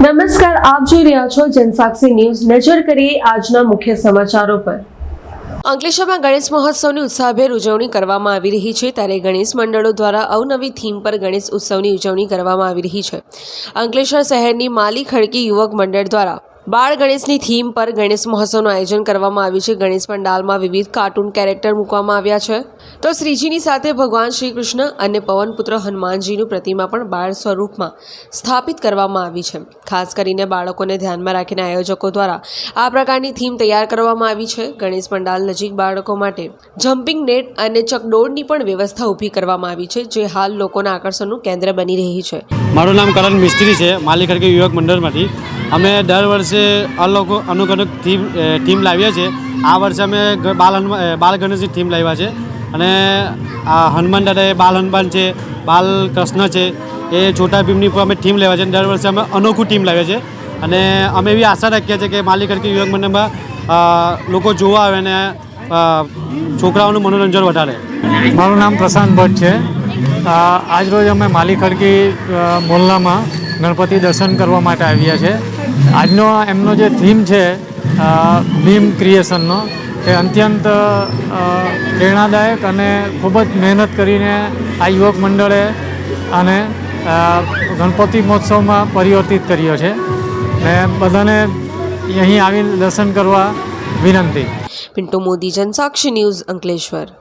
આપ જોઈ રહ્યા છો જનસાક્ષી ન્યૂઝ. નજર કરીએ આજના મુખ્ય સમાચારો પર. અંકલેશ્વરમાં ગણેશ મહોત્સવની ઉત્સાહભેર ઉજવણી કરવામાં આવી રહી છે. ત્યારે ગણેશ મંડળો દ્વારા અવનવી થીમ પર ગણેશ ઉત્સવની ઉજવણી કરવામાં આવી રહી છે. અંકલેશ્વર શહેરની માલી ખડકી યુવક મંડળ દ્વારા બાળ ગણેશની થીમ પર ગણેશ મહોત્સવનું આયોજન કરવામાં આવ્યું છે. ગણેશ પંડાલમાં વિવિધ કાર્ટૂન કેરેક્ટર મૂકવામાં આવ્યા છે. તો શ્રીજીની સાથે ભગવાન શ્રી કૃષ્ણ અને પવનપુત્ર હનુમાનજીનું પ્રતિમા પણ બાળ સ્વરૂપમાં સ્થાપિત કરવામાં આવી છે. ખાસ કરીને બાળકોને ધ્યાનમાં રાખીને આયોજકો દ્વારા આ પ્રકારની થીમ તૈયાર કરવામાં આવી છે. ગણેશ પંડાલ નજીક બાળકો માટે જમ્પિંગ નેટ અને ચકડોળની પણ વ્યવસ્થા ઊભી કરવામાં આવી છે, જે હાલ લોકોના આકર્ષણનું કેન્દ્ર બની રહી છે. મારું નામ કરણ મિસ્ત્રી છે. માલી યુવક મંડળમાંથી. અમે દર વર્ષે અલગ અનુક અનુક થીમ થીમ લાવીએ છીએ. આ વર્ષે અમે બાલ હનુમાન બાલ ગણેશની થીમ લાવ્યા છે. અને આ હનુમાન દાદા બાલ હનુમાન છે, બાલ કૃષ્ણ છે, એ છોટા ભીમની પર અમે થીમ લેવા છે. દર વર્ષે અમે અનોખું થીમ લાવીએ છીએ. અને અમે એવી આશા રાખીએ છીએ કે માલિક ખડકી યુવક મંડળમાં લોકો જોવા આવે અને છોકરાઓનું મનોરંજન વધારે. મારું નામ પ્રશાંત ભટ્ટ છે. આજ આજરોજ અમે માલિક ખડકી મોલ્લામાં ગણપતિ દર્શન કરવા માટે આવ્યા છે. આજનો એમનો જે થીમ છે ભીમ ક્રિએશનનો એ અત્યંત પ્રેરણાદાયક અને ખૂબ જ મહેનત કરીને આ યુવક મંડળે અને ગણપતિ મહોત્સવમાં પરિવર્તિત કર્યો છે. ને બધાને અહીં આવીને દર્શન કરવા વિનંતી. પિન્ટુ મોદી, જનસાક્ષી ન્યૂઝ અંકલેશ્વર.